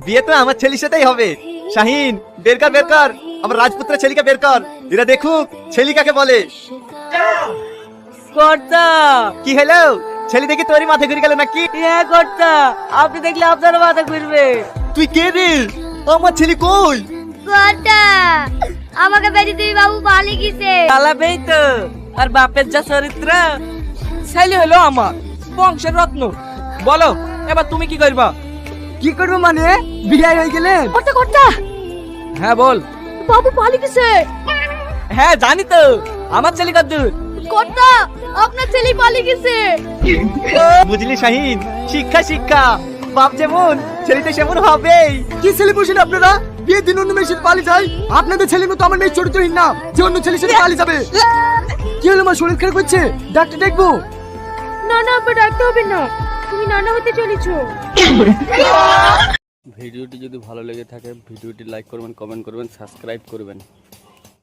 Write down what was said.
বিয়ে তো আমার ছেলের সাথেই হবে। শাহিন বের কর বের কর। আমার রাজপুত্র ছেলেকে বের কর। এরা দেখুক ছেলে কাকে বলে। কর্তা! কি হলো? ছেলে দেখি তোরই মাথা ঘুরে গেল নাকি? হ্যাঁ কর্তা। আপনি দেখলে আপনার মাথা ঘুরবে। তুই কে রে? আমার ছেলে কই? কর্তা! আমাকে বেরি তুই বাবু পালি গেছে। চালাবেই তো। আর বাপের যা চরিত্র ছেলে হলো আমার। বংশের রত্ন বলো এবার তুমি কি করবা? কি করব মানে? বিয়ে হয়ে গেলে? কর্তা কর্তা। হ্যাঁ বল। বাবু পালি গেছে হ্যাঁ জানি তো। আমার ছেলে কদ্দুর কর্তা আপনার ছেলে পালি গেছে বুঝলি শাহিন শিক্ষা শিক্ষা। বাপ যেমন ছেলেতে সেমন হবেই। কি ছেলে বসেন আপনারা? বিয়ে দিন অন্য মেয়ের সাথে পালিয়ে যায়। আপনাদের ছেলের মতো আমার মেয়ে চরিত্রহীন না। যে অন্য ছেলের সাথে পালিয়ে যাবে। কি হলো আমার শরীর খারাপ করছে ডাক্তার দেখব? না না আবার ডাকতে হবে না। তুমি নানা হতে চলেছো। ভিডিওটি যদি ভালো লেগে থাকে ভিডিওটি লাইক করবেন কমেন্ট করবেন সাবস্ক্রাইব করবেন।